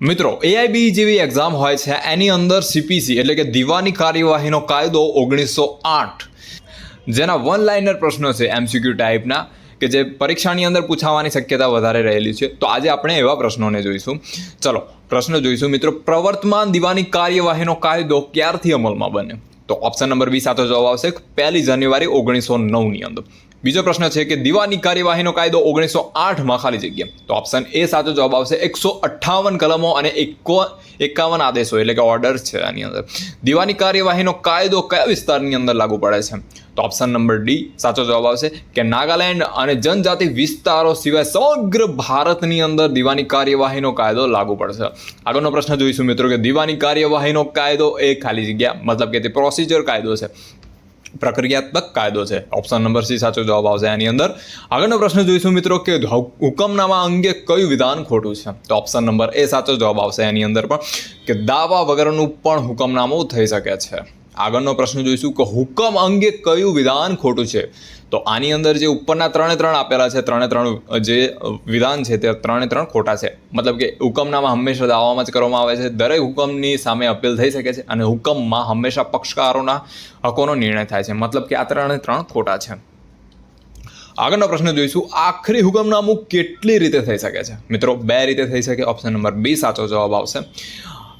મિત્રો એઆઈબી જેવી એક્ઝામ હોય છે, એની અંદર સીપીસી એટલે કે દીવાની કાર્યવાહીનો કાયદો ઓગણીસો આઠ. જેના વન લાઇનર પ્રશ્નો છે એમસીક્યુ ટાઈપના કે જે પરીક્ષાની અંદર પૂછાવાની શક્યતા વધારે રહેલી છે. તો આજે આપણે એવા પ્રશ્નોને જોઈશું. ચલો, પ્રશ્ન જોઈશું. મિત્રો, પ્રવર્તમાન દીવાની કાર્યવાહીનો કાયદો ક્યારથી અમલમાં બને તો ઓપ્શન નંબર બી સાચો જવાબ આવશે પહેલી જાન્યુઆરી ઓગણીસો નવની અંદર. બીજો પ્રશ્ન છે કે દીવાની કાર્યવાહીનો કાયદો ઓગણીસો આઠમાં ખાલી જગ્યા. તો ઓપ્શન એ સાચો જવાબ આવશે એકસો અઠ્ઠાવન કલમો અને એકો એકાવન આદેશો, એટલે કે ઓર્ડર છે આની અંદર. દીવાની કાર્યવાહીનો કાયદો કયા વિસ્તારની અંદર લાગુ પડે છે? તો ઓપ્શન નંબર ડી સાચો જવાબ આવશે કે નાગાલેન્ડ અને જનજાતિ વિસ્તારો સિવાય સમગ્ર ભારતની અંદર દીવાની કાર્યવાહીનો કાયદો લાગુ પડશે. આગળનો પ્રશ્ન જોઈશું મિત્રો કે દીવાની કાર્યવાહીનો કાયદો એ ખાલી જગ્યા, મતલબ કે તે પ્રોસિજર કાયદો છે. પ્રક્રિયાત્મક કાયદો છે. ઓપ્શન નંબર સી સાચો જવાબ આવશે આની અંદર. આગળનો પ્રશ્ન જોઈશું મિત્રો કે હુકમનામા અંગે કયું વિધાન ખોટું છે? તો ઓપ્શન નંબર એ સાચો જવાબ આવશે એની અંદર પણ કે દાવા વગરનું પણ હુકમનામું થઈ શકે છે. આગળનો પ્રશ્ન જોઈશું કે હુકમ અંગે કયું વિધાન ખોટું છે? તો આની અંદર જે ઉપરના ત્રણે ત્રણ આપેલા છે, ત્રણે ત્રણ જે વિધાન છે તે ત્રણે ત્રણ ખોટા છે. મતલબ કે હુકમનામાં હંમેશા દાવામાં જ કરવામાં આવે છે. દરેક હુકમની સામે અપીલ થઈ શકે છે અને હુકમમાં હંમેશા પક્ષકારોના હકોનો નિર્ણય થાય છે. મતલબ કે આ ત્રણે ત્રણ ખોટા છે. આગળનો પ્રશ્ન જોઈશું, આખરી હુકમનામું કેટલી રીતે થઈ શકે છે? મિત્રો, બે રીતે થઈ શકે. ઓપ્શન નંબર બી સાચો જવાબ આવશે.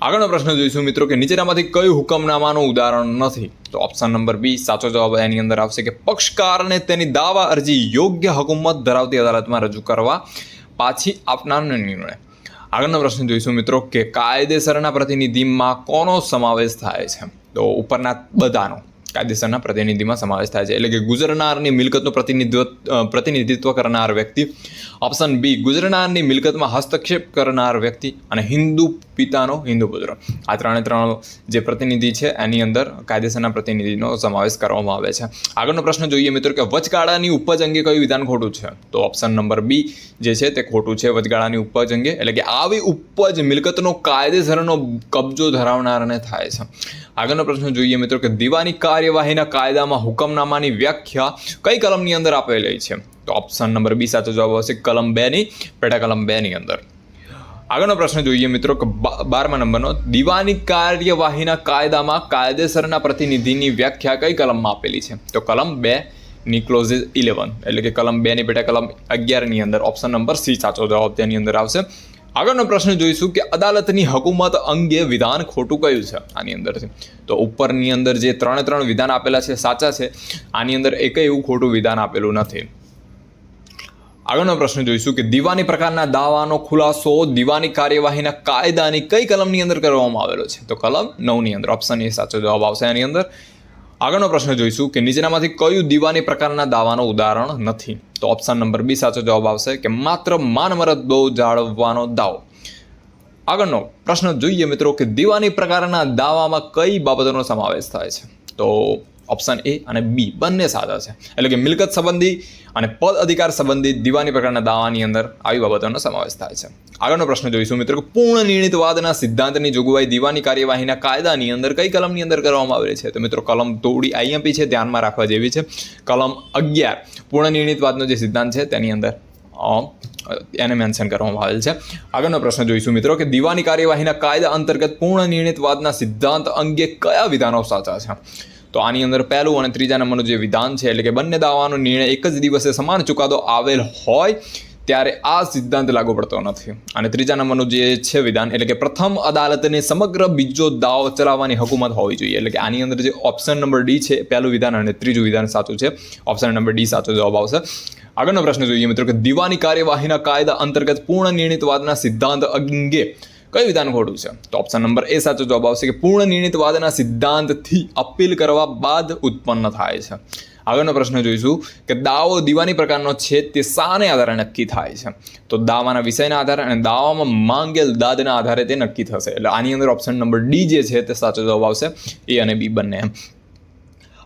આગળનો પ્રશ્ન જોઈશું મિત્રો કે નીચેનામાંથી કયું હુકમનામાનું ઉદાહરણ નથી? તો ઓપ્શન નંબર બી સાચો જવાબ એની અંદર આવશે કે પક્ષકારને તેની દાવા અરજી યોગ્ય હકુમત ધરાવતી અદાલતમાં રજૂ કરવા પાછી આપનારનો નિર્ણય. આગળનો પ્રશ્ન જોઈશું મિત્રો કે કાયદેસરના પ્રતિનિધિમાં કોનો સમાવેશ થાય છે? તો ઉપરના બધાનો કાયદેસરના પ્રતિનિધિમાં સમાવેશ થાય છે. એટલે કે ગુજરનારની મિલકતનું પ્રતિનિધિત્વ પ્રતિનિધિત્વ કરનાર વ્યક્તિ ઓપ્શન બી ગુજરનારની મિલકતમાં હસ્તક્ષેપ કરનાર વ્યક્તિ અને હિન્દુ પિતાનો હિન્દુ પુત્ર. આ ત્રણે ત્રણ જે પ્રતિનિધિ છે, એની અંદર કાયદેસરના પ્રતિનિધિનો સમાવેશ કરવામાં આવે છે. આગળનો પ્રશ્ન જોઈએ મિત્રો કે વચગાળાની ઉપજ અંગે કયું વિધાન ખોટું છે? તો ઓપ્શન નંબર બી જે છે તે ખોટું છે વચગાળાની ઉપજ અંગે, એટલે કે આવી ઉપજ મિલકતનો કાયદેસરનો કબજો ધરાવનારને થાય છે. આગળનો પ્રશ્ન જોઈએ મિત્રો કે દીવાની કાર્યવાહીના કાયદામાં હુકમનામાની વ્યાખ્યા કઈ કલમની અંદર આપેલી છે? તો ઓપ્શન નંબર બી સાચો જવાબ આવશે કલમ બેની પેટા કલમ બેની અંદર. આગળનો પ્રશ્ન જોઈએ મિત્રો કે બારમા નંબરનો, દીવાની કાર્યવાહીના કાયદામાં કાયદેસરના પ્રતિનિધિની વ્યાખ્યા કઈ કલમમાં આપેલી છે? તો કલમ બે ની ક્લોઝિસ ઇલેવન એટલે કે કલમ બે ની પેટા કલમ અગિયારની અંદર ઓપ્શન નંબર સી સાચો જવાબ તેની અંદર આવશે. આગળનો પ્રશ્ન જોઈશું કે અદાલતની હકુમત અંગે વિધાન ખોટું કયું છે? આની અંદરથી તો ઉપરની અંદર જે ત્રણે ત્રણ વિધાન આપેલા છે, સાચા છે, આની અંદર એકે એવું ખોટું વિધાન આપેલું નથી. આગળનો પ્રશ્ન જોઈશું કે દિવાની પ્રકારના દાવાનો, ખુલાસો, દીવાની કાર્યવાહીના કાયદાની કઈ કલમની અંદર કરવામાં આવેલો છે? તો કલમ નવની અંદર ઓપ્શન એ સાચો જવાબ આવશે એની અંદર. આગળનો પ્રશ્ન જોઈશું કે નીચેનામાંથી કયું દીવાની પ્રકારના દાવાનો ઉદાહરણ નથી? તો ઓપ્શન નંબર બી સાચો જવાબ આવશે કે માત્ર માનમરદો જાળવવાનો દાવો. આગળનો પ્રશ્ન જોઈએ મિત્રો કે દીવાની પ્રકારના દાવામાં કઈ બાબતોનો સમાવેશ થાય છે? તો ઓપ્શન એ અને બી બંને સાચા છે. એટલે કે મિલકત સંબંધી અને પદ અધિકાર સંબંધી દીવાની પ્રકારના દાવાની અંદર આવી બાબતોનો સમાવેશ થાય છે. આગળનો પ્રશ્ન જોઈશું મિત્રો પૂર્ણ નિર્ણિતવાદના સિદ્ધાંતની જોગવાઈ દિવાની કાર્યવાહીના કાયદાની અંદર કઈ કલમની અંદર કરવામાં આવેલી છે? તો મિત્રો કલમ તોડી આઈએમપી છે, ધ્યાનમાં રાખવા જેવી છે. કલમ અગિયાર, પૂર્ણ નિર્ણિતવાદનો જે સિદ્ધાંત છે તેની અંદર એને મેન્શન કરવામાં આવેલ છે. આગળનો પ્રશ્ન જોઈશું મિત્રો કે દીવાની કાર્યવાહીના કાયદા અંતર્ગત પૂર્ણ નિર્ણિતવાદના સિદ્ધાંત અંગે કયા વિધાનો સાચા છે? તો આની અંદર પહેલું અને ત્રીજા નંબરનું જે વિધાન છે, એટલે કે બંને દાવાનો નિર્ણય એક જ દિવસે સમાન ચુકાદો આવેલ હોય, ત્યારે આ સિદ્ધાંત લાગુ પડતો નથી. અને ત્રીજા નંબરનું જે છે વિધાન, એટલે કે પ્રથમ અદાલતને સમગ્ર બીજો દાવ ચલાવવાની હકુમત હોવી જોઈએ. એટલે કે આની અંદર જે ઓપ્શન નંબર ડી છે, પહેલું વિધાન અને ત્રીજું વિધાન સાચું છે. ઓપ્શન નંબર ડી સાચો જવાબ આવશે. આગળનો પ્રશ્ન જોઈએ મિત્રો કે દીવાની કાર્યવાહીના કાયદા અંતર્ગત પૂર્ણ નિર્ણિત વાદના સિદ્ધાંત અંગે કયું વિધાન ખોટું છે? તો ઓપ્શન નંબર એ સાચો જવાબ આવશે કે પૂર્ણ નિર્ણિતવાદના સિદ્ધાંતથી અપીલ કરવા બાદ ઉત્પન્ન થાય છે. આગળનો પ્રશ્ન જોઈશું કે દાવો દીવાની પ્રકારનો છે તે શાને આધારે નક્કી થાય છે. તો દાવાના વિષયના આધારે અને દાવામાં માંગેલ દાદના આધારે તે નક્કી થશે. એટલે આની અંદર ઓપ્શન નંબર ડી જે છે તે સાચો જવાબ આવશે, એ અને બી બંને.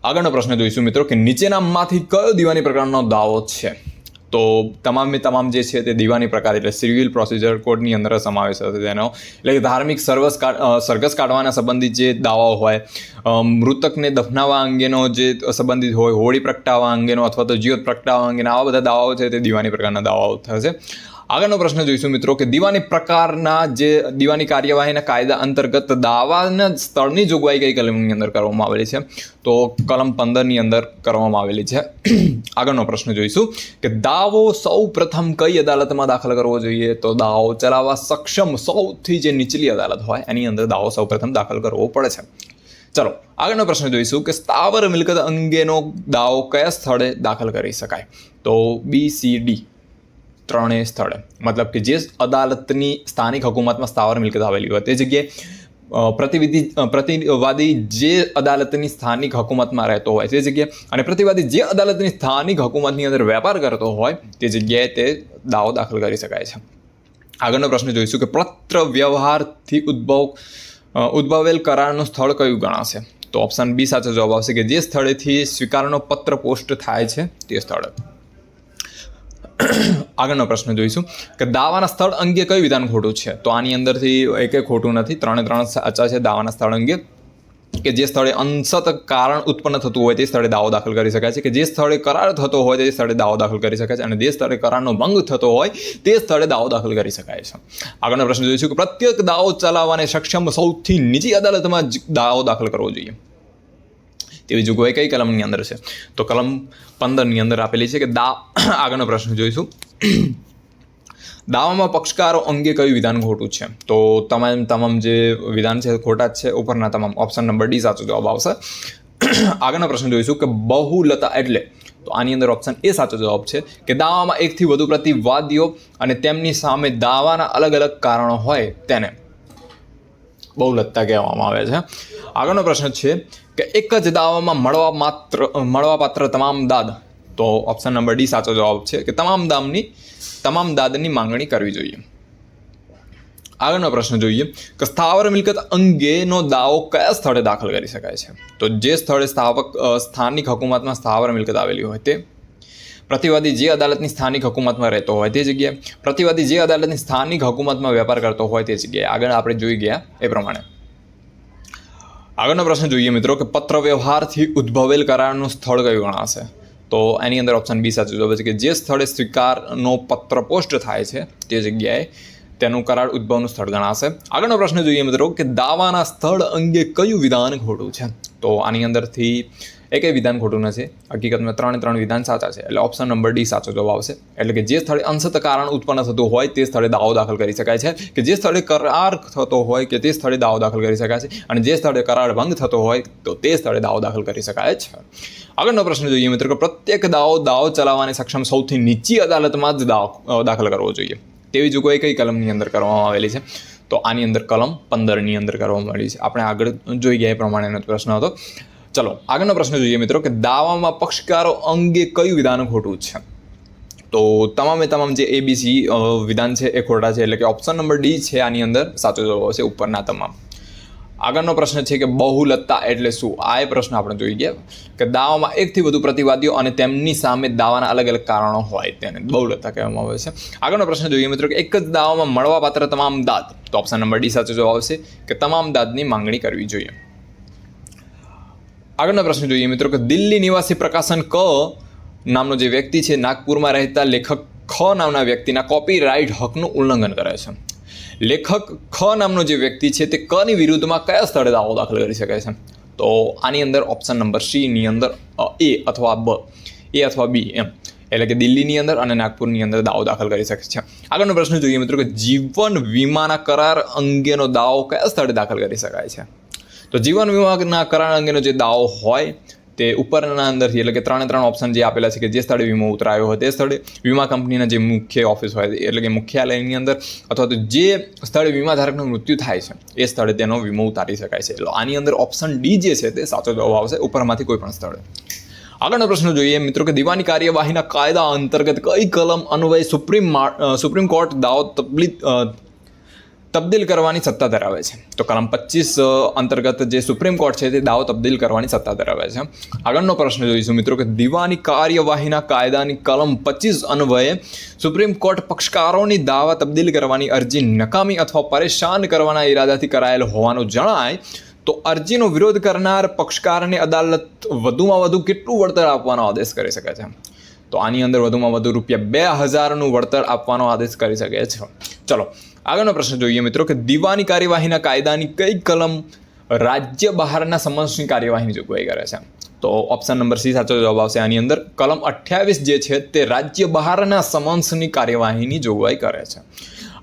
આગળનો પ્રશ્ન જોઈશું મિત્રો કે નીચેનામાંથી કયો દીવાની પ્રકારનો દાવો છે? તો તમામે તમામ જે છે તે દીવાની પ્રકાર એટલે સિવિલ પ્રોસિજર કોડની અંદર સમાવેશ થશે તેનો. એટલે કે ધાર્મિક સર્વસ સરઘસ કાઢવાના સંબંધિત જે દાવાઓ હોય મૃતકને દફનાવા અંગેનો જે સંબંધિત હોય, હોળી પ્રગટાવવા અંગેનો અથવા તો જીવત પ્રગટાવવા અંગેના આવા બધા દાવાઓ છે તે દીવાની પ્રકારના દાવાઓ થશે. આગળનો પ્રશ્ન જોઈશું મિત્રો કે દીવાની પ્રકારના જે દીવાની કાર્યવાહીના કાયદા અંતર્ગત દાવાના સ્થળની જોગવાઈ કઈ કલમની અંદર કરવામાં આવેલી છે? તો કલમ પંદરની અંદર કરવામાં આવેલી છે. આગળનો પ્રશ્ન જોઈશું કે દાવો સૌ પ્રથમ કઈ અદાલતમાં દાખલ કરવો જોઈએ? તો દાવો ચલાવવા સક્ષમ સૌથી જે નીચલી અદાલત હોય, એની અંદર દાવો સૌ પ્રથમ દાખલ કરવો પડે છે. ચલો, આગળનો પ્રશ્ન જોઈશું કે સ્થાવર મિલકત અંગેનો દાવો કયા સ્થળે દાખલ કરી શકાય? તો બી સી ડી. ત્રણેય સ્થળે. મતલબ કે જે અદાલતની સ્થાનિક હકુમતમાં સ્થાવર મિલકત આવેલી હોય, તે જગ્યાએ પ્રતિવિધિ પ્રતિવાદી જે અદાલતની સ્થાનિક હકુમતમાં રહેતો હોય, તે જગ્યાએ, અને પ્રતિવાદી જે અદાલતની સ્થાનિક હકુમતની અંદર વેપાર કરતો હોય, તે જગ્યાએ તે દાવો દાખલ કરી શકાય છે. આગળનો પ્રશ્ન જોઈશું કે પત્ર વ્યવહારથી ઉદ્ભવ ઉદ્ભવેલ કરારનું સ્થળ કયું ગણાશે? તો ઓપ્શન બી સાચો જવાબ આવશે કે જે સ્થળેથી સ્વીકારનો પત્ર પોસ્ટ થાય છે, તે સ્થળે. આગળનો પ્રશ્ન જોઈશું કે દાવાના સ્થળ અંગે કયું વિધાન ખોટું છે? તો આની અંદરથી એકે ખોટું નથી, ત્રણે ત્રણ સાચા છે દાવાના સ્થળ અંગે, કે જે સ્થળે અંશત કારણ ઉત્પન્ન થતું હોય તે સ્થળે દાવો દાખલ કરી શકાય છે, કે જે સ્થળે કરાર થતો હોય તે સ્થળે દાવો દાખલ કરી શકાય છે અને જે સ્થળે કરારનો ભંગ થતો હોય તે સ્થળે દાવો દાખલ કરી શકાય છે. આગળનો પ્રશ્ન જોઈશું કે પ્રત્યેક દાવો ચલાવવાને સક્ષમ સૌથી નીચી અદાલતમાં દાવો દાખલ કરવો જોઈએ. તેવી જોગવાઈ કઈ કલમની અંદર છે? તો કલમ પંદરની અંદર આપેલી છે કે દા આગળનો પ્રશ્ન જોઈશું. દાવામાં પક્ષકારો અંગે કયું વિધાન ખોટું છે? તો તમામ તમામ જે વિધાન છે ખોટા જ છે. ઉપરના તમામ ઓપ્શન નંબર ડી સાચો જવાબ આવશે. આગળનો પ્રશ્ન જોઈશું કે બહુલતા એટલે તો આની અંદર ઓપ્શન એ સાચો જવાબ છે કે દાવામાં એકથી વધુ પ્રતિવાદીઓ અને તેમની સામે દાવાના અલગ અલગ કારણો હોય તેને બહુલતતા કહેવામાં આવે છે. આગળનો પ્રશ્ન છે કે એક જ દાવામાં મળવા માત્ર, મળવાપાત્ર તમામ દાદ? તો ઓપ્શન નંબર ડી સાચો જવાબ છે કે તમામ દામની, તમામ દાદની માંગણી કરવી જોઈએ. આગળનો પ્રશ્ન જોઈએ કે સ્થાવર મિલકત અંગેનો દાવો કયા સ્થળે દાખલ કરી શકાય છે? તો જે સ્થળે સ્થાવક સ્થાનિક હકુમતમાં સ્થાવર મિલકત આવેલી હોય તે પ્રતિવાદી જે અદાલતની સ્થાનિક હકુમતમાં રહેતો હોય તે જગ્યાએ પ્રતિવાદી જે અદાલતની સ્થાનિક હકુમતમાં વેપાર કરતો હોય તે જગ્યાએ આગળ આપણે જોઈ ગયા એ પ્રમાણે. આગળનો પ્રશ્ન જોઈએ મિત્રો કે પત્ર વ્યવહારથી ઉદ્ભવેલ કરારનું સ્થળ કયું ગણાશે? તો એની અંદર ઓપ્શન બી સાચું જવાબ છે કે જે સ્થળે સ્વીકારનો પત્ર પોસ્ટ થાય છે તે જગ્યાએ તેનું કરાર ઉદ્ભવનું સ્થળ ગણાશે. આગળનો પ્રશ્ન જોઈએ મિત્રો કે દાવાના સ્થળ અંગે કયું વિધાન ખોટું છે? તો આની અંદરથી એકેય વિધાન ખોટું નથી. હકીકતમાં ત્રણે ત્રણ વિધાન સાચા છે. એટલે ઓપ્શન નંબર ડી સાચો જવાબ આવશે. એટલે કે જે સ્થળે અંશત કારણ ઉત્પન્ન થતું હોય તે સ્થળે દાવો દાખલ કરી શકાય છે. કે જે સ્થળે કરાર થતો હોય કે તે સ્થળે દાવો દાખલ કરી શકાય છે. અને જે સ્થળે કરાર ભંગ થતો હોય તો તે સ્થળે દાવો દાખલ કરી શકાય છે. આગળનો પ્રશ્ન જોઈએ મિત્રો કે પ્રત્યેક દાવો દાવો ચલાવવાની સક્ષમ સૌથી નીચી અદાલતમાં જ દાવો દાખલ કરવો જોઈએ. તેવી જોગવાઈ કઈ કલમની અંદર કરવામાં આવેલી છે? તો આની અંદર કલમ પંદરની અંદર કરવામાં આવેલી છે. આપણે આગળ જોઈ ગયા એ પ્રમાણેનો પ્રશ્ન હતો. ચલો, આગળનો પ્રશ્ન જોઈએ મિત્રો કે દાવામાં પક્ષકારો અંગે કયું વિધાન ખોટું છે? તો તમામે તમામ જે એબીસી વિધાન છે એ ખોટા છે, એટલે કે ઓપ્શન નંબર ડી છે આની અંદર, સાચો જવાબ આવશે ઉપરના તમામ. આગળનો પ્રશ્ન છે કે બહુલતા એટલે શું? આ પ્રશ્ન આપણે જોઈ ગયા કે દાવામાં એકથી વધુ પ્રતિવાદીઓ અને તેમની સામે દાવાના અલગ અલગ કારણો હોય તેને બહુલતા કહેવામાં આવે છે. આગળનો પ્રશ્ન જોઈએ મિત્રો કે એક જ દાવામાં મળવાપાત્ર તમામ દાદ તો ઓપ્શન નંબર ડી સાચો જવાબ આવશે કે તમામ દાદની માંગણી કરવી જોઈએ. આગળનો પ્રશ્ન જોઈએ મિત્રો કે દિલ્હી નિવાસી પ્રકાશન ક નામનો જે વ્યક્તિ છે, નાગપુરમાં રહેતા લેખક ખ નામના વ્યક્તિના કોપીરાઇટ હકનું ઉલ્લંઘન કરે છે. લેખક ખ નામનો જે વ્યક્તિ છે, તે કની વિરુદ્ધમાં કયા સ્થળે દાવો દાખલ કરી શકે છે? તો આની અંદર ઓપ્શન નંબર સીની અંદર એ અથવા બ, એ અથવા બી એમ. એટલે કે દિલ્હીની અંદર અને નાગપુરની અંદર દાવો દાખલ કરી શકે છે. આગળનો પ્રશ્ન જોઈએ મિત્રો કે જીવન વીમાના કરાર અંગેનો દાવો કયા સ્થળે દાખલ કરી શકાય છે? તો જીવન વીમાના કરાર અંગેનો જે દાવો હોય તે ઉપરના અંદરથી એટલે કે ત્રણે ત્રણ ઓપ્શન જે આપેલા છે કે જે સ્થળે વીમો ઉતરાયો હોય તે સ્થળે વીમા કંપનીના જે મુખ્ય ઓફિસ હોય એટલે કે મુખ્યાલયની અંદર અથવા તો જે સ્થળે વીમા ધારકનું મૃત્યુ થાય છે એ સ્થળે તેનો વીમો ઉતારી શકાય છે. એટલે આની અંદર ઓપ્શન ડી જે છે તે સાચો જવાબ આવશે ઉપરમાંથી કોઈ પણ સ્થળે. આગળનો પ્રશ્ન જોઈએ મિત્રો કે દીવાની કાર્યવાહીના કાયદા અંતર્ગત કઈ કલમ અન્વયે સુપ્રીમ સુપ્રીમ કોર્ટ દાવો તબલી અ, તબદીલ કરવાની સત્તા ધરાવે છે. તો કલમ પચીસ અંતર્ગત જે સુપ્રીમ કોર્ટ છે તે દાવો તબદીલ કરવાની સત્તા ધરાવે છે. આગળનો પ્રશ્ન જોઈશું મિત્રો કે દીવાની કાર્યવાહીના કાયદાની કલમ પચીસ અન્વયે સુપ્રીમ કોર્ટ પક્ષકારોની દાવા તબદીલ કરવાની અરજી નકામી અથવા પરેશાન કરવાના ઈરાદાથી કરાયેલ હોવાનું જણાય, તો અરજીનો વિરોધ કરનાર પક્ષકારને અદાલત વધુમાં વધુ કેટલું વળતર આપવાનો આદેશ કરી શકે છે? તો આની અંદર વધુમાં વધુ રૂપિયા બે હજારનું વળતર આપવાનો આદેશ કરી શકે છે. ચલો આગળનો પ્રશ્ન જોઈએ મિત્રો કે દીવાની કાર્યવાહીના કાયદાની કઈ કલમ રાજ્ય બહારના સમન્સની કાર્યવાહીની જોગવાઈ કરે છે? તો ઓપ્શન નંબર સી સાચો જવાબ આવશે આની અંદર. કલમ અઠ્યાવીસ જે છે તે રાજ્ય બહારના સમન્સની કાર્યવાહીની જોગવાઈ કરે છે.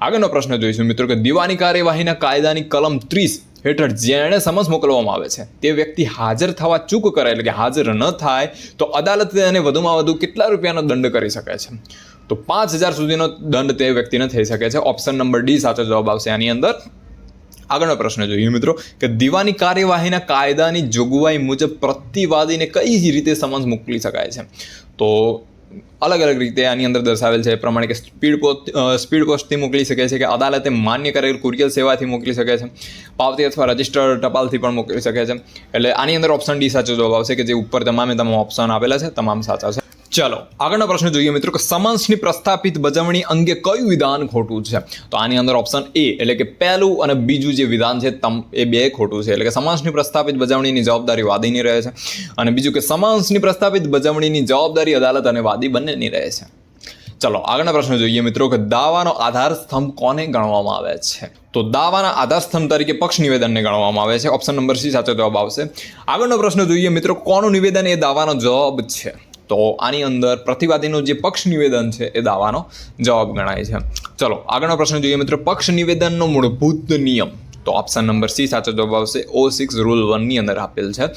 આગળનો પ્રશ્ન જોઈશું મિત્રો કે દીવાની કાર્યવાહીના કાયદાની કલમ ત્રીસ હેઠળ જેણે સમન્સ મોકલવામાં આવે છે, તે વ્યક્તિ હાજર થવા ચૂક કરે, એટલે કે હાજર ન થાય, તો અદાલત તેને વધુમાં વધુ કેટલા રૂપિયાનો દંડ કરી શકે છે? તો પાંચ હજાર સુધીનો દંડ તે વ્યક્તિને થઈ શકે છે. ઓપ્શન નંબર ડી સાચો જવાબ આવશે આની અંદર. આગળનો પ્રશ્ન જોઈએ મિત્રો કે દીવાની કાર્યવાહીના કાયદાની જોગવાઈ મુજબ પ્રતિવાદીને કઈ રીતે સમન્સ મોકલી શકાય છે? તો અલગ અલગ રીતે આની અંદર દર્શાવેલ છે એ પ્રમાણે કે સ્પીડ પોસ્ટ સ્પીડ પોસ્ટથી મોકલી શકે છે કે અદાલતે માન્ય કરેલ કુરિયર સેવાથી મોકલી શકે છે. પાવતી અથવા રજિસ્ટર ટપાલથી પણ મોકલી શકે છે. એટલે આની અંદર ઓપ્શન ડી સાચો જવાબ આવશે કે જે ઉપર તમામે તમામ ઓપ્શન આપેલા છે, તમામ સાચા છે. ચલો, આગળનો પ્રશ્ન જોઈએ મિત્રો કે સમન્સની પ્રસ્થાપિત બજવણી અંગે કયું વિધાન ખોટું છે? તો આની અંદર ઓપ્શન એ એટલે કે પહેલું અને બીજું જે વિધાન છે, તમ, એ બે ખોટું છે. એટલે કે સમાસની પ્રસ્થાપિત બજવણીની જવાબદારી વાદીની રહે છે અને બીજું કે સમાસની પ્રસ્થાપિત બજવણીની જવાબદારી અદાલત અને વાદી બંનેની રહે છે. ચલો, આગળના પ્રશ્ન જોઈએ મિત્રો કે દાવાનો આધાર સ્તંભ કોને ગણવામાં આવે છે? તો દાવાના આધાર સ્તંભ તરીકે પક્ષ નિવેદનને ગણવામાં આવે છે. ઓપ્શન નંબર સી સાચો જવાબ આવશે. આગળનો પ્રશ્ન જોઈએ મિત્રો, કોનું નિવેદન એ દાવાનો જવાબ છે? તો આની અંદર પ્રતિવાદીનું જે પક્ષ નિવેદન છે એ દાવાનો જવાબ ગણાય છે. ચલો, આગળનો પ્રશ્ન જોઈએ મિત્રો, પક્ષ નિવેદનનો મૂળભૂત નિયમ. તો ઓપ્શન નંબર સી સાચો જવાબ આવશે. ઓ સિક્સ રૂલ વનની અંદર આપેલ છે.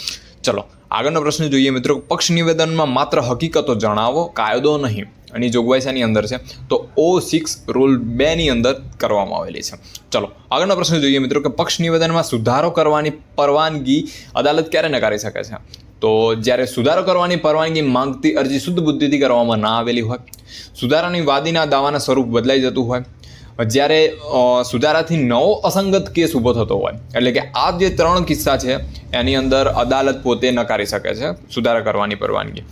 ચલો, આગળનો પ્રશ્ન જોઈએ મિત્રો, પક્ષ નિવેદનમાં માત્ર હકીકતો જણાવો, કાયદો નહીં. એની જોગવાઈ શેની અંદર છે. તો ઓ સિક્સ રૂલ બેની અંદર કરવામાં આવેલી છે. ચલો, આગળનો પ્રશ્ન જોઈએ મિત્રો, કે પક્ષ નિવેદનમાં સુધારો કરવાની પરવાનગી અદાલત ક્યારે નકારી શકે છે? તો જ્યારે સુધારો કરવાની પરવાનગી માંગતી અરજી શુદ્ધ બુદ્ધિથી કરવામાં ના આવેલી હોય, સુધારાની વાદીના દાવાના સ્વરૂપ બદલાઈ જતું હોય, જ્યારે સુધારાથી નવો અસંગત કેસ ઊભો થતો હોય, એટલે કે આ જે ત્રણ કિસ્સા છે, એની અંદર અદાલત પોતે નકારી શકે છે સુધારા કરવાની પરવાનગી.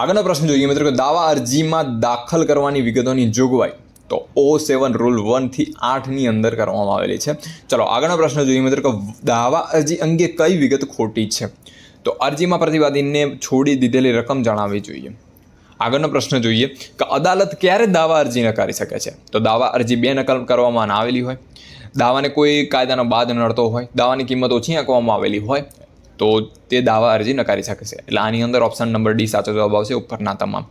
આગળનો પ્રશ્ન જોઈએ મિત્રો કે દાવા અરજીમાં દાખલ કરવાની વિગતોની જોગવાઈ તો ઓ સેવન રૂલ વનથી આઠની અંદર કરવામાં આવેલી છે. ચલો આગળનો પ્રશ્ન જોઈએ મિત્રો કે દાવા અરજી અંગે કઈ વિગત ખોટી છે? તો અરજીમાં પ્રતિવાદીને છોડી દીધેલી રકમ જણાવવી જોઈએ. આગળનો પ્રશ્ન જોઈએ કે અદાલત ક્યારે દાવા અરજી નકારી શકે છે? તો દાવા અરજી બે નકલ કરવામાં આવેલી હોય. દાવાને કોઈ કાયદાનો બાદ નડતો હોય. દાવાની કિંમત ઓછી આંકવામાં આવેલી હોય તો તે દાવા અરજી નકારી શકે છે. એટલે આની અંદર ઓપ્શન નંબર ડી સાચો જવાબ આવશે ઉપરના તમામ.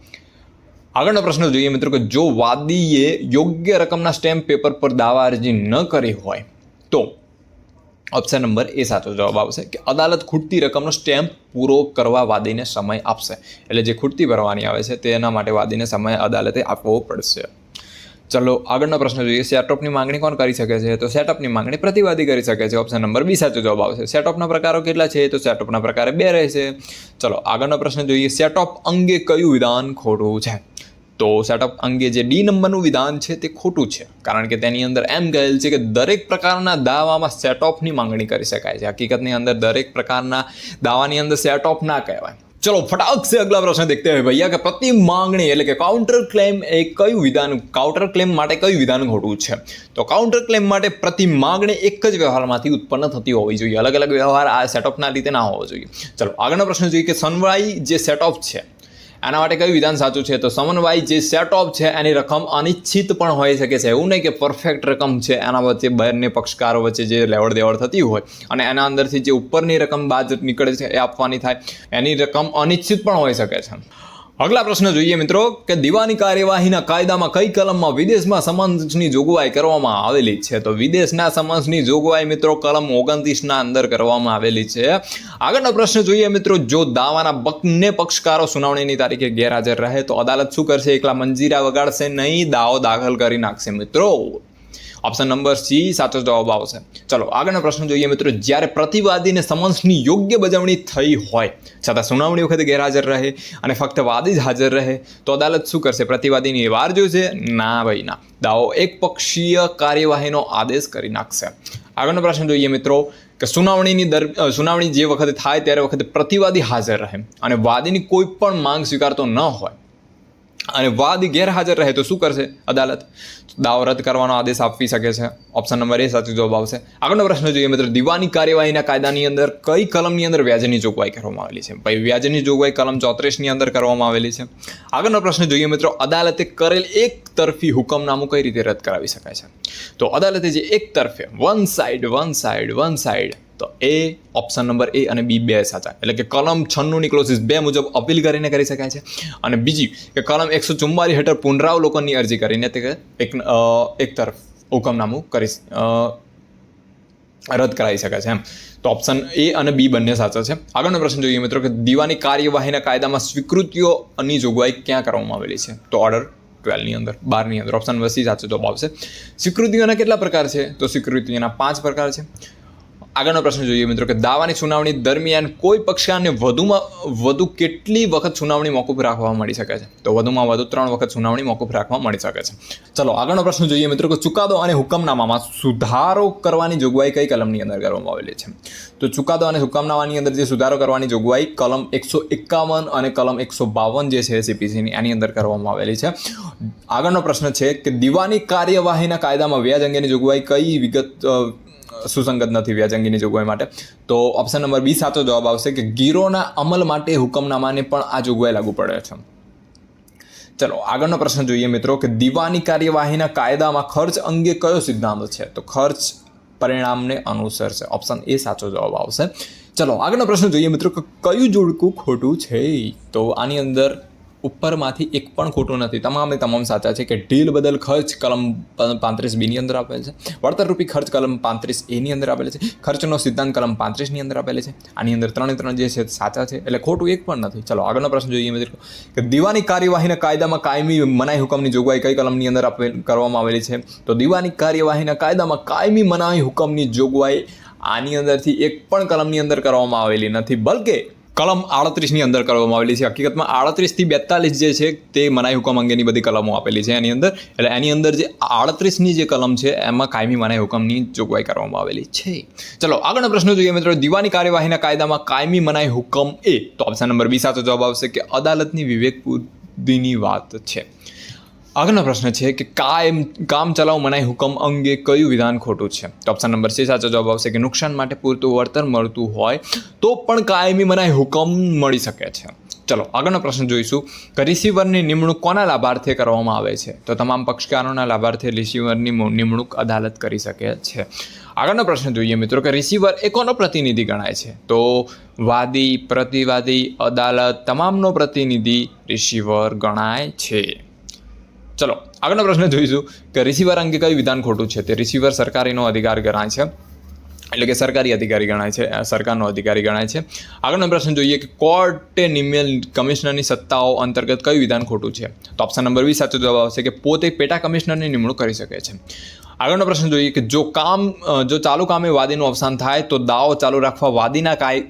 આગળનો પ્રશ્ન જોઈએ મિત્રો કે જો વાદીએ યોગ્ય રકમના સ્ટેમ્પ પેપર પર દાવા અરજી ન કરી હોય તો ઓપ્શન નંબર એ સાચો જવાબ આવશે કે અદાલત ખૂટતી રકમનો સ્ટેમ્પ પૂરો કરવા વાદીને સમય આપશે. એટલે જે ખૂટતી ભરવાની આવે છે તેના માટે વાદીને સમય અદાલતે આપવો પડશે. ચલો, આગળનો પ્રશ્ન જોઈએ. સેટઅપની માંગણી કોણ કરી શકે છે? તો સેટઅપની માંગણી પ્રતિવાદી કરી શકે છે. ઓપ્શન નંબર બી સાચો જવાબ આવશે. સેટઅપના પ્રકારો કેટલા છે? તો સેટઅપના પ્રકારે બે રહેશે. ચલો, આગળનો પ્રશ્ન જોઈએ. સેટઅપ અંગે કયું વિધાન ખોટું છે? તો સેટઅપ અંગે જે ડી નંબરનું વિધાન છે તે ખોટું છે. કારણ કે તેની અંદર એમ કહેલ છે કે દરેક પ્રકારના દાવામાં સેટઅપની માંગણી કરી શકાય છે. હકીકતની અંદર દરેક પ્રકારના દાવાની અંદર સેટઅપ ના કહેવાય. ચલો ફટાક છે અગલા પ્રશ્ન દેખતે હૈ ભૈયા કે પ્રતિ માંગણી એટલે કે કાઉન્ટર ક્લેમ એ કયું વિધાન કાઉન્ટર ક્લેમ માટે કયું વિધાન ખોટું છે? તો કાઉન્ટર ક્લેમ માટે પ્રતિ માંગણી એક જ વ્યવહારમાંથી ઉત્પન્ન થતી હોવી જોઈએ. અલગ અલગ વ્યવહાર આ સેટઅપના લીધે ના હોવો જોઈએ. ચલો આગળનો પ્રશ્ન જોઈએ કે સનવાઈ જે સેટઅપ છે એના માટે કયું વિધાન સાચું છે? તો સમન્વય જે સેટ ઓફ છે, એની રકમ અનિશ્ચિત પણ હોઈ શકે છે. એવું નહીં કે પરફેક્ટ રકમ છે, એના વચ્ચે બંને પક્ષકારો વચ્ચે જે લેવડ દેવડ થતી હોય અને એના અંદરથી જે ઉપરની રકમ બાદ નીકળે છે એ આપવાની થાય, એની રકમ અનિશ્ચિત પણ હોઈ શકે છે. અગલા પ્રશ્ન જોઈએ મિત્રો કે દીવાની કાર્યવાહીના કાયદામાં કઈ કલમમાં વિદેશમાં સમન્સની જોગવાઈ કરવામાં આવેલી છે? તો વિદેશના સમન્સની જોગવાઈ મિત્રો કલમ ઓગણત્રીસના અંદર કરવામાં આવેલી છે. આગળનો પ્રશ્ન જોઈએ મિત્રો, જો દાવાના બંને પક્ષકારો સુનાવણીની તારીખે ગેરહાજર રહે તો અદાલત શું કરશે? એકલા મંજીરા વગાડશે નહીં, દાવો દાખલ કરી નાખશે મિત્રો. ઓપ્શન નંબર સી સાચો જવાબ આવશે. ચલો, આગળનો પ્રશ્ન જોઈએ મિત્રો. જ્યારે પ્રતિવાદીને સમન્સની યોગ્ય બજવણી થઈ હોય, છતાં સુનાવણી વખતે ગેરહાજર રહે અને ફક્ત વાદી જ હાજર રહે, તો અદાલત શું કરશે? પ્રતિવાદીની વાર જોશે? ના ભાઈ, ના. દાવો એક પક્ષીય કાર્યવાહીનો આદેશ કરી નાખશે. આગળનો પ્રશ્ન જોઈએ મિત્રો, કે સુનાવણીની દર સુનાવણી જે વખતે થાય, ત્યારે વખતે પ્રતિવાદી હાજર રહે અને વાદીની કોઈ પણ માંગ સ્વીકારતો ન હોય. અને વાદ ગેરહાજર રહે તો શું કરશે અદાલત? દાવ રદ કરવાનો આદેશ આપી શકે છે. ઓપ્શન નંબર એ સાચો જવાબ આવશે. આગળનો પ્રશ્ન જોઈએ મિત્રો, દીવાની કાર્યવાહીના કાયદાની અંદર કઈ કલમની અંદર વ્યાજની જોગવાઈ કરવામાં આવેલી છે? ભાઈ, વ્યાજની જોગવાઈ કલમ ચોત્રીસની અંદર કરવામાં આવેલી છે. આગળનો પ્રશ્ન જોઈએ મિત્રો, અદાલતે કરેલ એક તરફી હુકમનામું કઈ રીતે રદ કરાવી શકાય છે? તો અદાલતે જે એક તરફે one side one side one side તો એ ઓપ્શન નંબર એ અને બી બે સાચા. એટલે કે કલમ છન્નુંની ક્લોઝિસ બે મુજબ અપીલ કરીને કરી શકાય છે. અને બીજી કે કલમ એકસો ચુમ્માલીસ હેઠળ પુનરાવલોકનની અરજી કરીને તે એક એક તરફ હુકમનામું કરી રદ કરાવી શકાય છે એમ. તો ઓપ્શન એ અને બી બંને સાચા છે. આગળનો પ્રશ્ન જોઈએ મિત્રો કે દીવાની કાર્યવાહીના કાયદામાં સ્વીકૃતિઓની જોગવાઈ ક્યાં કરવામાં આવેલી છે? તો ઓર્ડર ટ્વેલ્વની અંદર બારની અંદર. ઓપ્શન વસી સાચો જવાબ આવશે. સ્વીકૃતિઓના કેટલા પ્રકાર છે? તો સ્વીકૃતિઓના પાંચ પ્રકાર છે. આગળનો પ્રશ્ન જોઈએ મિત્રો કે દાવાની સુનાવણી દરમિયાન કોઈ પક્ષકારને વધુમાં, વધુ કેટલી વખત સુનાવણી મોકૂફ રાખવા મળી શકે છે? તો વધુમાં વધુ ત્રણ વખત સુનાવણી મોકૂફ રાખવા મળી શકે છે. ચલો, આગળનો પ્રશ્ન જોઈએ મિત્રો કે ચુકાદો અને હુકમનામામાં સુધારો કરવાની જોગવાઈ કઈ કલમની અંદર કરવામાં આવેલી છે? તો ચુકાદો અને હુકમનામાની અંદર જે સુધારો કરવાની જોગવાઈ કલમ એકસો એકાવન અને કલમ એકસો બાવન જે છે સીપીસીની એની અંદર કરવામાં આવેલી છે. આગળનો પ્રશ્ન છે કે દીવાની કાર્યવાહીના કાયદામાં વ્યાજ અંગેની જોગવાઈ કઈ વિગત સુસંગત નથી વ્યાજ અંગેની જોગવાઈ માટે. તો ઓપ્શન નંબર બી સાચો જવાબ આવશે કે ગીરોના અમલ માટે હુકમનામાને પણ આ જોગવાઈ લાગુ પડે છે. ચલો, આગળનો પ્રશ્ન જોઈએ મિત્રો કે દીવાની કાર્યવાહીના કાયદામાં ખર્ચ અંગે કયો સિદ્ધાંત છે? તો ખર્ચ પરિણામને અનુસરશે ઓપ્શન એ સાચો જવાબ આવશે. ચલો, આગળનો પ્રશ્ન જોઈએ મિત્રો કે કયું જોડકું ખોટું છે તો આની અંદર ઉપરમાંથી એક પણ ખોટું નથી. તમામે તમામ સાચા છે કે ડીલ બદલ ખર્ચ કલમ પાંત્રીસ બીની અંદર આપેલ છે. વળતરરૂપી ખર્ચ કલમ પાંત્રીસ એની અંદર આપેલ છે. ખર્ચનો સિદ્ધાંત કલમ પાંત્રીસની અંદર આપેલ છે. આની અંદર ત્રણે ત્રણ જે છે સાચા છે. એટલે ખોટું એક પણ નથી. ચલો, આગળનો પ્રશ્ન જોઈએ મિત્રો, કે દીવાની કાર્યવાહીના કાયદામાં કાયમી મનાઈ હુકમની જોગવાઈ કઈ કલમની અંદર આપેલ, કરવામાં આવેલી છે? તો દીવાની કાર્યવાહીના કાયદામાં કાયમી મનાઈ હુકમની જોગવાઈ આની અંદરથી એક પણ કલમની અંદર કરવામાં આવેલી નથી. બલકે કલમ આડત્રીસની અંદર કરવામાં આવેલી છે. હકીકતમાં આડત્રીસથી બેતાલીસ જે છે તે મનાઈ હુકમ અંગેની બધી કલમો આપેલી છે એની અંદર. એટલે એની અંદર જે આડત્રીસની જે કલમ છે, એમાં કાયમી મનાઈ હુકમની જોગવાઈ કરવામાં આવેલી છે. ચલો, આગળનો પ્રશ્ન જોઈએ મિત્રો. દીવાની કાર્યવાહીના કાયદામાં કાયમી મનાઈ હુકમ એ તો ઓપ્શન નંબર બી સાચો જવાબ આવશે કે અદાલતની વિવેક બુદ્ધિની વાત છે. આગળનો પ્રશ્ન છે કે કાયમ કામ ચલાવ મનાઈ હુકમ અંગે કયું વિધાન ખોટું છે? તો ઓપ્શન નંબર સી સાચો જવાબ આવશે કે નુકસાન માટે પૂરતું વળતર મળતું હોય તો પણ કાયમી મનાઈ હુકમ મળી શકે છે. ચલો, આગળનો પ્રશ્ન જોઈશું. કે રિસીવરની નિમણૂક કોના લાભાર્થે કરવામાં આવે છે? તો તમામ પક્ષકારોના લાભાર્થે રિસીવરની નિમણૂક અદાલત કરી શકે છે. આગળનો પ્રશ્ન જોઈએ મિત્રો કે રિસીવર એ કોનો પ્રતિનિધિ ગણાય છે? તો વાદી, પ્રતિવાદી, અદાલત, તમામનો પ્રતિનિધિ રિસીવર ગણાય છે. ચલો, આગળનો પ્રશ્ન જોઈશું કે રિસીવર અંગે કયું વિધાન ખોટું છે? તે રિસીવર સરકારીનો અધિકાર ગણાય છે, એટલે કે સરકારી અધિકારી ગણાય છે સરકારનો અધિકારી ગણાય છે. આગળનો પ્રશ્ન જોઈએ કે કોર્ટે નિમેલ કમિશનરની સત્તાઓ અંતર્ગત કયું વિધાન ખોટું છે? તો ઓપ્શન નંબર વીસ સાચો જવાબ આવશે કે પોતે પેટા કમિશનરની નિમણૂક કરી શકે છે. આગળનો પ્રશ્ન જોઈએ કે જો કામ જો ચાલુ કામે વાદીનું અવસાન થાય, તો દાવો ચાલુ રાખવા વાદીના કાય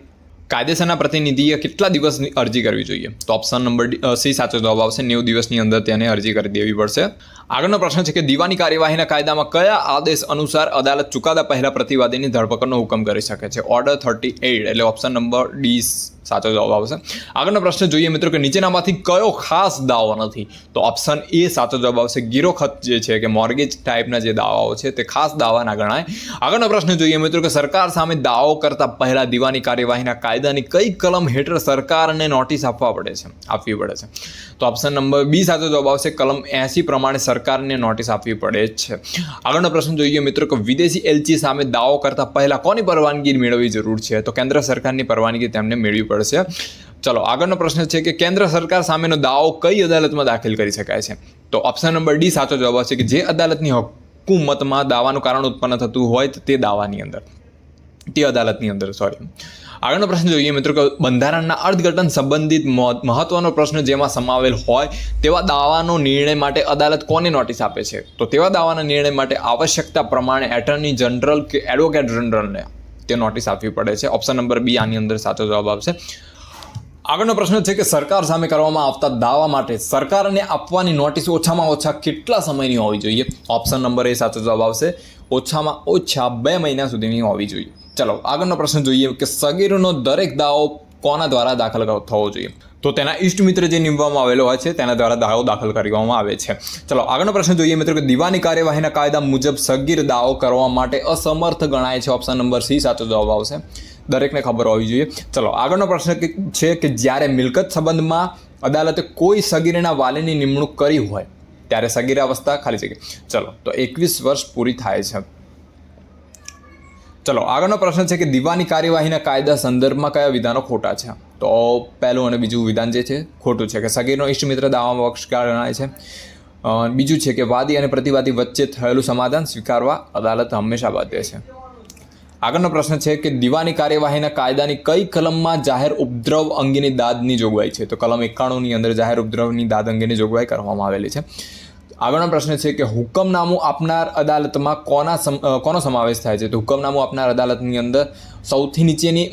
કાયદેસરના પ્રતિનિધિએ કેટલા દિવસની અરજી કરવી જોઈએ? તો ઓપ્શન નંબર સી સાચો જવાબ આવશે. નેવું દિવસની અંદર તેને અરજી કરી દેવી પડશે. આગળનો પ્રશ્ન છે કે દીવાની કાર્યવાહીના કાયદામાં કયા આદેશ અનુસાર અદાલત ચુકાદા પહેલા પ્રતિવાદીની ધરપકડનો હુકમ કરી શકે છે? ઓર્ડર થર્ટી એઇટ એટલે ઓપ્શન નંબર ડી સાચો જવાબ આવશે. આગળનો પ્રશ્ન જોઈએ મિત્રો કે નીચેનામાંથી કયો ખાસ દાવો નથી? તો ઓપ્શન એ સાચો જવાબ આવશે. ગીરોખત જે છે કે મોર્ગેજ ટાઈપના જે દાવાઓ છે તે ખાસ દાવાના ગણાય. આગળનો પ્રશ્ન જોઈએ મિત્રો કે સરકાર સામે દાવો કરતા પહેલા દીવાની કાર્યવાહીના કાયદાની કઈ કલમ હેઠળ સરકારને નોટિસ આપવા પડે છે? આપવી પડે છે. તો ઓપ્શન નંબર બી સાચો જવાબ આવશે. કલમ એસી પ્રમાણે સરકારને નોટિસ આપવી પડે છે. આગળનો પ્રશ્ન જોઈએ મિત્રો કે વિદેશી એલચી સામે દાવો કરતા પહેલા કોની પરવાનગી મેળવવી જરૂર છે? તો કેન્દ્ર સરકારની પરવાનગી તેમને મેળવી પડશે. ચલો, આગળનો પ્રશ્ન છે કે કેન્દ્ર સરકાર સામેનો દાવો કઈ અદાલતમાં દાખલ કરી શકાય છે? તો ઓપ્શન નંબર ડી સાચો જવાબ છે કે જે અદાલતની હુકુમતમાં દાવાનું કારણ ઉત્પન્ન થતું હોય તે દાવાની અંદર. તે અદાલતની અંદર સોરી આગળનો પ્રશ્ન જોઈએ મિત્રો કે બંધારણના અર્થઘટન સંબંધિત મહ- મહત્વનો પ્રશ્ન જેમાં સમાવેલ હોય તેવા દાવાનો નિર્ણય માટે અદાલત કોને નોટિસ આપે છે? તો તેવા દાવાના નિર્ણય માટે આવશ્યકતા પ્રમાણે એટર્ની જનરલ કે એડવોકેટ જનરલને તે નોટિસ આપવી પડે છે. ઓપ્શન નંબર બી આની અંદર સાચો જવાબ આવશે. આગળનો પ્રશ્ન છે કે સરકાર સામે કરવામાં આવતા દાવા માટે સરકારને આપવાની નોટિસ ઓછામાં ઓછા કેટલા સમયની હોવી જોઈએ? ઓપ્શન નંબર એ સાચો જવાબ આવશે. ઓછામાં ઓછા બે મહિના સુધીની હોવી જોઈએ. ચલો, આગળનો પ્રશ્ન જોઈએ કે સગીરનો દરેક દાવો કોના દ્વારા દાખલ થવો જોઈએ? તો તેના ઈષ્ટ મિત્ર જે નિમવામાં આવેલો હોય છે, તેના દ્વારા દાવો દાખલ કરવામાં આવે છે. ચલો, આગળનો પ્રશ્ન જોઈએ મિત્રો કે દીવાની કાર્યવાહીના કાયદા મુજબ સગીર દાવો કરવા માટે અસમર્થ ગણાય છે ઓપ્શન નંબર સી સાચો જવાબ આવશે. દરેકને ખબર હોવી જોઈએ. ચલો, આગળનો પ્રશ્ન છે કે જ્યારે મિલકત સંબંધમાં અદાલતે કોઈ સગીરના વાલીની નિમણૂક કરી હોય, ત્યારે સગીર અવસ્થા ખાલી જગ્યા ચલો, તો એકવીસ વર્ષ પૂરી થાય છે. ચલો, આગળનો પ્રશ્ન છે કે દીવાની કાર્યવાહીના કાયદા સંદર્ભમાં કયા વિધાનો ખોટા છે? તો પહેલું અને બીજું વિધાન જે છે, ખોટું છે કે સગીરનો ઇષ્ટમિત્ર દાવામાં પક્ષકાર ગણાય છે? બીજું છે કે વાદી અને પ્રતિવાદી વચ્ચે થયેલું સમાધાન સ્વીકારવા અદાલત હંમેશા બાધ્ય છે. આગળનો પ્રશ્ન છે કે દીવાની કાર્યવાહીના કાયદાની કઈ કલમમાં જાહેર ઉપદ્રવ અંગેની દાદની જોગવાઈ છે? તો કલમ એકાણુંની અંદર જાહેર ઉપદ્રવની દાદ અંગેની જોગવાઈ કરવામાં આવેલી છે. આગળનો પ્રશ્ન છે કે હુકમનામું આપનાર અદાલતમાં કોના કોનો સમાવેશ થાય છે? તો હુકમનામું આપનાર અદાલતની અંદર સૌથી નીચેની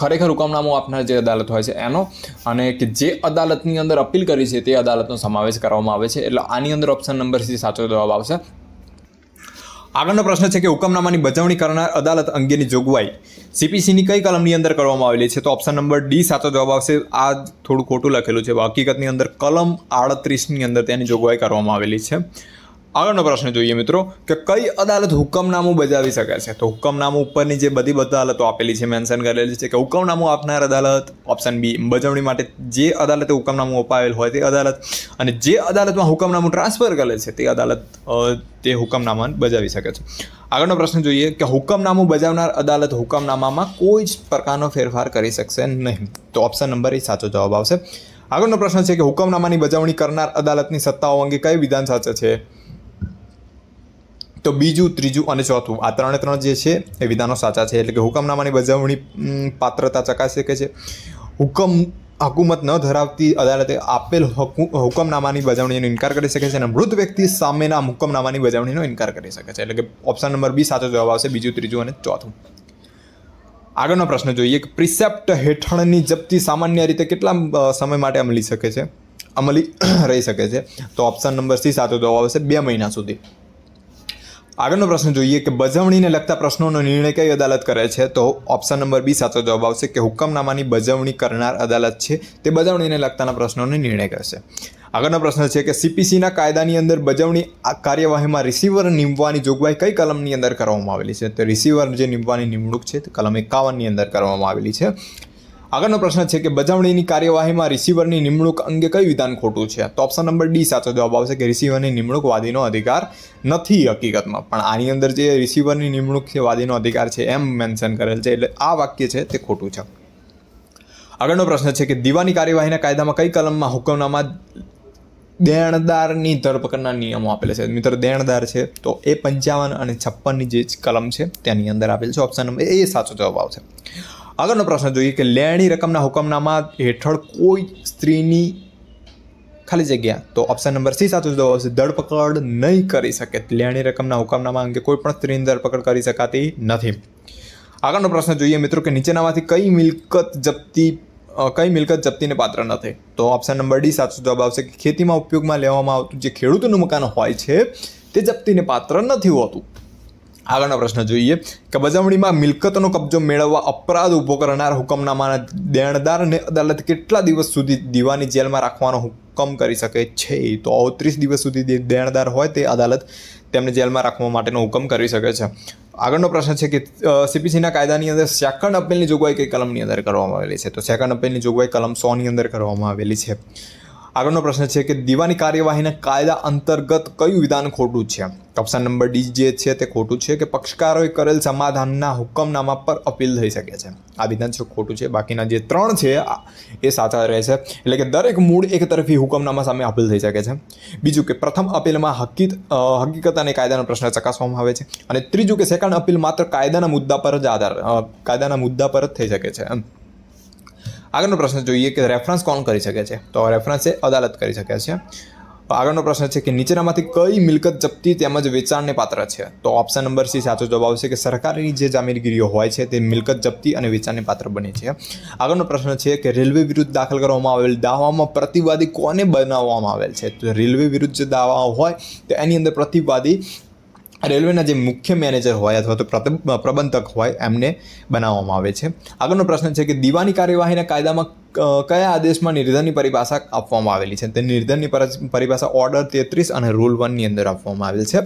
ખરેખર હુકમનામું આપનાર જે અદાલત હોય છે એનો, અને કે જે અદાલતની અંદર અપીલ કરી છે તે અદાલતનો સમાવેશ કરવામાં આવે છે. એટલે આની અંદર ઓપ્શન નંબર સી સાચો જવાબ આવશે. આગળનો પ્રશ્ન છે કે હુકમનામાની બજવણી કરનાર અદાલત અંગેની જોગવાઈ સીપીસીની કઈ કલમની અંદર કરવામાં આવેલી છે? તો ઓપ્શન નંબર ડી સાચો જવાબ આવશે. આ થોડું ખોટું લખેલું છે. હકીકતની અંદર કલમ આડત્રીસની અંદર તેની જોગવાઈ કરવામાં આવેલી છે. આગળનો પ્રશ્ન જોઈએ મિત્રો કે કઈ અદાલત હુકમનામું બજાવી શકે છે? તો હુકમનામું ઉપરની જે બધી અદાલતો આપેલી છે, મેન્શન કરેલી છે કે હુકમનામું આપનાર અદાલત ઓપ્શન બી બજવણી માટે જે અદાલતે હુકમનામું અપાવેલ હોય તે અદાલત અને જે અદાલતમાં હુકમનામું ટ્રાન્સફર કરે છે તે અદાલત તે હુકમનામા બજાવી શકે છે. આગળનો પ્રશ્ન જોઈએ કે હુકમનામું બજાવનાર અદાલત હુકમનામામાં કોઈ જ પ્રકારનો ફેરફાર કરી શકશે નહીં. તો ઓપ્શન નંબર એ સાચો જવાબ આવશે. આગળનો પ્રશ્ન છે કે હુકમનામાની બજાવણી કરનાર અદાલતની સત્તાઓ અંગે કઈ વિધાન સાચા છે? તો બીજું, ત્રીજું અને ચોથું. આ ત્રણે ત્રણ જે છે, એ વિધાનો સાચા છે. એટલે કે હુકમનામાની બજાવણી પાત્રતા ચકાસી શકે છે. હુકમ હકુમત ન ધરાવતી અદાલતે આપેલ હકુ- હુકમનામાની બજાવણીનો ઇનકાર કરી શકે છે અને મૃત વ્યક્તિ સામેના હુકમનામાની બજાવણીનો ઇનકાર કરી શકે છે. એટલે કે ઓપ્શન નંબર બી સાચો જવાબ આવશે, બીજું, ત્રીજું અને ચોથું. આગળનો પ્રશ્ન જોઈએ કે પ્રિસેપ્ટ હેઠળની જપ્તી સામાન્ય રીતે કેટલા સમય માટે અમલી શકે છે? અમલી રહી શકે છે. તો ઓપ્શન નંબર સી સાચો જવાબ આવશે બે મહિના સુધી. આગળનો પ્રશ્ન જોઈએ કે બજવણીને લગતા પ્રશ્નોનો નિર્ણય કઈ અદાલત કરે છે? તો ઓપ્શન નંબર બી સાચો જવાબ આવશે કે હુકમનામાની બજવણી કરનાર અદાલત છે, તે બજવણીને લગતાના પ્રશ્નોનો નિર્ણય કરશે. આગળનો પ્રશ્ન છે કે સીપીસીના કાયદાની અંદર બજવણી કાર્યવાહીમાં રિસીવર નિમવાની જોગવાઈ કઈ કલમની અંદર કરવામાં આવેલી છે? તો રિસીવર જે નિમવાની નિમણૂક છે તે કલમ એકાવનની અંદર કરવામાં આવેલી છે. આગળનો પ્રશ્ન છે કે બજાવણીની કાર્યવાહીમાં રિસીવરની નિમણૂક અંગે કઈ વિધાન ખોટું છે? તો ઓપ્શન નંબર ડી સાચો જવાબ આવશે કે રિસીવરની નિમણૂક વાદીનો અધિકાર નથી હકીકતમાં. પણ આની અંદર જે રિસીવરની નિમણૂક છે વાદીનો અધિકાર છે એમ મેન્શન કરેલ છે, એટલે આ વાક્ય છે તે ખોટું છે. આગળનો પ્રશ્ન છે કે દીવાની કાર્યવાહીના કાયદામાં કઈ કલમમાં હુકમનામાં દેણદારની ધરપકડના નિયમો આપેલા છે? મિત્ર, દેણદાર છે તો એ પંચાવન અને છપ્પનની જે કલમ છે તેની અંદર આપેલ છે. ઓપ્શન નંબર એ સાચો જવાબ આવશે. આગળનો પ્રશ્ન જોઈએ કે લેણી રકમના હુકમનામા હેઠળ કોઈ સ્ત્રીની ખાલી જગ્યા, તો ઓપ્શન નંબર સી સાચો જવાબ આવશે ધરપકડ નહીં કરી શકે. લેણી રકમના હુકમનામા અંગે કોઈ પણ સ્ત્રીની ધરપકડ કરી શકાતી નથી. આગળનો પ્રશ્ન જોઈએ મિત્રો કે નીચેનામાંથી કઈ મિલકત જપ્તી કઈ મિલકત જપ્તીને પાત્ર નથી. તો ઓપ્શન નંબર ડી સાચો જવાબ આવશે કે ખેતીમાં ઉપયોગમાં લેવામાં આવતું જે ખેડૂતોનું મકાન હોય છે, તે જપ્તીને પાત્ર નથી હોતું. આગળનો પ્રશ્ન જોઈએ કે બજવણીમાં મિલકતનો કબજો મેળવવા અપરાધ ઊભો કરનાર હુકમનામાના દેણદારને અદાલત કેટલા દિવસ સુધી દીવાની જેલમાં રાખવાનો હુકમ કરી શકે છે? તો ત્રીસ દિવસ સુધી દેણદાર હોય તે અદાલત તેમને જેલમાં રાખવા માટેનો હુકમ કરી શકે છે. આગળનો પ્રશ્ન છે કે સીપીસીના કાયદાની અંદર સેકન્ડ અપીલની જોગવાઈ કઈ કલમની અંદર કરવામાં આવેલી છે? તો સેકન્ડ અપીલની જોગવાઈ કલમ સોની અંદર કરવામાં આવેલી છે. આગળનો પ્રશ્ન છે કે દીવાની કાર્યવાહીના કાયદા અંતર્ગત કયું વિધાન ખોટું છે? ઓપ્શન નંબર ડી જે છે તે ખોટું છે કે પક્ષકારોએ કરેલ સમાધાનના હુકમનામા પર અપીલ થઈ શકે છે? આ વિધાન છે ખોટું છે. બાકીના જે ત્રણ છે એ સાચા રહેશે. એટલે કે દરેક મૂળ એક તરફી હુકમનામા સામે અપીલ થઈ શકે છે. બીજું કે પ્રથમ અપીલમાં હકીત હકીકત અને કાયદાનો પ્રશ્ન ચકાસવામાં આવે છે. અને ત્રીજું કે સેકન્ડ અપીલ માત્ર કાયદાના મુદ્દા પર જ આધાર કાયદાના મુદ્દા પર જ થઈ શકે છે. એમ. આગળનો પ્રશ્ન જોઈએ કે રેફરન્સ કોણ કરી શકે છે? તો રેફરન્સ એ અદાલત કરી શકે છે. આગળનો પ્રશ્ન છે કે નીચેનામાંથી કઈ મિલકત જપ્તી તેમજ વેચાણને પાત્ર છે? તો ઓપ્શન નંબર સી સાચો જવાબ આવશે કે સરકારની જે જામીનગીરીઓ હોય છે તે મિલકત જપ્તી અને વેચાણને પાત્ર બને છે. આગળનો પ્રશ્ન છે કે રેલવે વિરુદ્ધ દાખલ કરવામાં આવેલ દાવામાં પ્રતિવાદી કોને બનાવવામાં આવેલ છે? તો રેલવે વિરુદ્ધ જે દાવાઓ હોય તો એની અંદર પ્રતિવાદી રેલવેના જે મુખ્ય મેનેજર હોય અથવા તો પ્રબ- પ્રબંધક હોય, એમને બનાવવામાં આવે છે. આગળનો પ્રશ્ન છે કે દીવાની કાર્યવાહીના કાયદામાં કયા આદેશમાં નિર્ધનની પરિભાષા આપવામાં આવેલી છે? તે નિર્ધનની પરિભાષા ઓર્ડર તેત્રીસ અને રૂલ વનની અંદર આપવામાં આવેલ છે.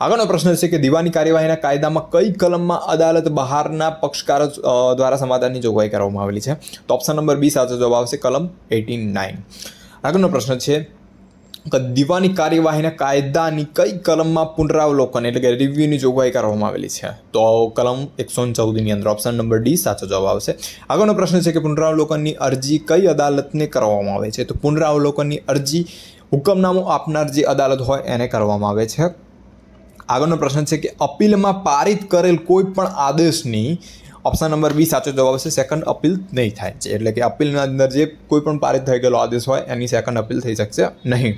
આગળનો પ્રશ્ન છે કે દીવાની કાર્યવાહીના કાયદામાં કઈ કલમમાં અદાલત બહારના પક્ષકારો દ્વારા સમાધાનની જોગવાઈ કરવામાં આવેલી છે? તો ઓપ્શન નંબર બી સાચો જવાબ આવશે કલમ એટીન નાઇન. આગળનો પ્રશ્ન છે દીવાની કાર્યવાહીના કાયદાની કઈ કલમમાં પુનરાવલોકન એટલે કે રિવ્યુની જોગવાઈ કરવામાં આવેલી છે? તો કલમ એકસો ચૌદની અંદર ઓપ્શન નંબર ડી સાચો જવાબ આવશે. આગળનો પ્રશ્ન છે કે પુનરાવલોકનની અરજી કઈ અદાલતને કરવામાં આવે છે? તો પુનરાવલોકનની અરજી હુકમનામું આપનાર જે અદાલત હોય એને કરવામાં આવે છે. આગળનો પ્રશ્ન છે કે અપીલમાં પારિત કરેલ કોઈ પણ આદેશની ઓપ્શન નંબર બી સાચો જવાબ આવશે. સેકન્ડ અપીલ નહીં થાય. છે એટલે કે અપીલના અંદર જે કોઈ પણ પારિત થઈ ગયેલો આદેશ હોય એની સેકન્ડ અપીલ થઈ શકશે નહીં.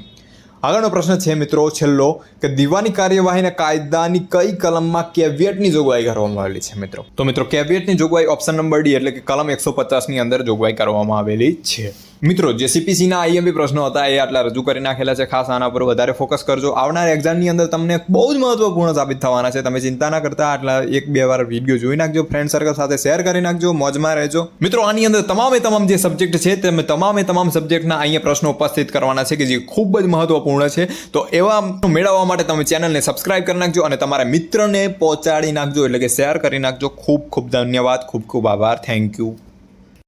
આગળનો પ્રશ્ન છે મિત્રો, છેલ્લો, કે દીવાની કાર્યવાહીના કાયદાની કઈ કલમમાં કેવિયટની જોગવાઈ કરવામાં આવેલી છે મિત્રો? તો મિત્રો કેવિયટની જોગવાઈ ઓપ્શન નંબર ડી એટલે કે કલમ એકસો પચાસની અંદર જોગવાઈ કરવામાં આવેલી છે. મિત્રો જે સીપીસીના આઈએમપી પ્રશ્નો હતા, એ આટલા રજૂ કરી નાખેલા છે. ખાસ આના પર વધારે ફોકસ કરજો. આવનાર એક્ઝામની અંદર તમને બહુ જ મહત્વપૂર્ણ સાબિત થવાના છે. તમે ચિંતા ના કરતા, આટલા એક બે વાર વીડિયો જોઈ નાખજો ફ્રેન્ડ સર્કલ સાથે શેર કરી નાખજો, મોજમાં રહેજો. મિત્રો, આની અંદર તમામે તમામ જે સબ્જેક્ટ છે તમે તમામે તમામ સબ્જેક્ટના અહીંયા પ્રશ્નો ઉપસ્થિત કરવાના છે, કે જે ખૂબ જ મહત્વપૂર્ણ છે. તો એવા મેળવવા માટે તમે ચેનલને સબસ્ક્રાઇબ કરી નાખજો અને તમારા મિત્રને પહોંચાડી નાખજો, એટલે કે શેર કરી નાખજો. ખૂબ ખૂબ ધન્યવાદ, ખૂબ ખૂબ આભાર. Thank you